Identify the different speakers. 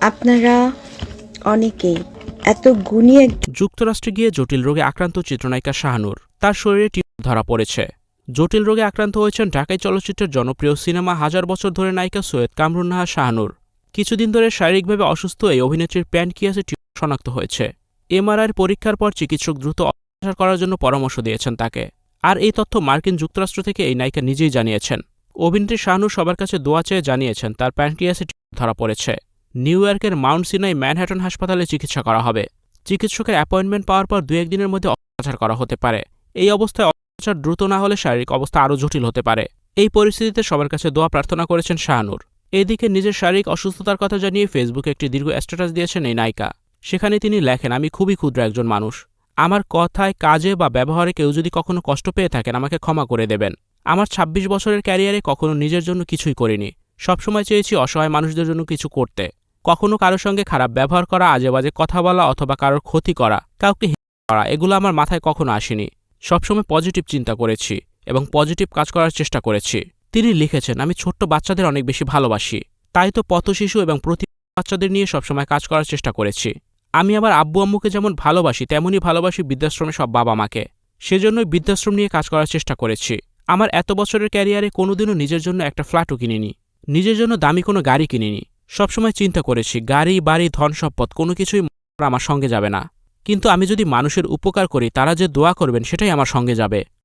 Speaker 1: আপনারা অনেকেই এত গুণী এক
Speaker 2: যুক্তরাষ্ট্রে গিয়ে জটিল রোগে আক্রান্ত চিত্রনায়িকা শাহানুর। তার শরীরে টিউমার ধরা পড়েছে। জটিল রোগে আক্রান্ত হয়েছেন ঢাকাই চলচ্চিত্রের জনপ্রিয় সিনেমা হাজার বছর ধরে নায়িকা সৈয়দ কামরুন নাহা শাহানুর। কিছুদিন ধরে শারীরিকভাবে অসুস্থ এই অভিনেত্রীর প্যানকিয়াসে টিউমার শনাক্ত হয়েছে। এমআরআইয়ের পরীক্ষার পর চিকিৎসক দ্রুত অস্ত্রোপচার করার জন্য পরামর্শ দিয়েছেন তাকে। আর এই তথ্য মার্কিন যুক্তরাষ্ট্র থেকে এই নায়িকা নিজেই জানিয়েছেন। অভিনেত্রী শাহানুর সবার কাছে দোয়া চেয়ে জানিয়েছেন, তার প্যানক্রিয়াসে ধরা পড়েছে। নিউ ইয়র্কের মাউন্ট সিনাই ম্যানহ্যাটন হাসপাতালে চিকিৎসা করা হবে। চিকিৎসকের অ্যাপয়েন্টমেন্ট পাওয়ার পর দু একদিনের মধ্যে অস্ত্রোপচার করা হতে পারে। এই অবস্থায় অস্ত্রোপচার দ্রুত না হলে শারীরিক অবস্থা আরও জটিল হতে পারে। এই পরিস্থিতিতে সবার কাছে দোয়া প্রার্থনা করেছেন শাহানুর। এদিকে নিজের শারীরিক অসুস্থতার কথা জানিয়ে ফেসবুকে একটি দীর্ঘ স্ট্যাটাস দিয়েছেন এই নায়িকা। সেখানে তিনি লেখেন, আমি খুবই ক্ষুদ্র একজন মানুষ। আমার কথায়, কাজে বা ব্যবহারে কেউ যদি কখনো কষ্ট পেয়ে থাকেন, আমাকে ক্ষমা করে দেবেন। আমার ২৬ বছরের ক্যারিয়ারে কখনো নিজের জন্য কিছুই করিনি। সবসময় চেয়েছি অসহায় মানুষদের জন্য কিছু করতে। কখনো কারোর সঙ্গে খারাপ ব্যবহার করা আজে বাজে কথা বলা অথবা কারোর ক্ষতি করা, কাউকে করা, এগুলো আমার মাথায় কখনো আসেনি। সবসময় পজিটিভ চিন্তা করেছি এবং পজিটিভ কাজ করার চেষ্টা করেছি। তিনি লিখেছেন, আমি ছোট্ট বাচ্চাদের অনেক বেশি ভালোবাসি। তাই তো পথশিশু এবং প্রতি বাচ্চাদের নিয়ে সবসময় কাজ করার চেষ্টা করেছি। আমি আমার আব্বু আম্মুকে যেমন ভালোবাসি, তেমনই ভালোবাসি বৃদ্ধাশ্রমে সব বাবা মাকে। সেজন্যই বৃদ্ধাশ্রম নিয়ে কাজ করার চেষ্টা করেছি। আমার এত বছরের ক্যারিয়ারে কোনোদিনও নিজের জন্য একটা ফ্ল্যাটও কিনিনি। নিজের জন্য দামি কোনো গাড়ি কিনিনি। সবসময় চিন্তা করেছি, গাড়ি, বাড়ি, ধন সম্পদ, কোনো কিছুই আমার সঙ্গে যাবে না। কিন্তু আমি যদি মানুষের উপকার করি, তারা যে দোয়া করবেন, সেটাই আমার সঙ্গে যাবে।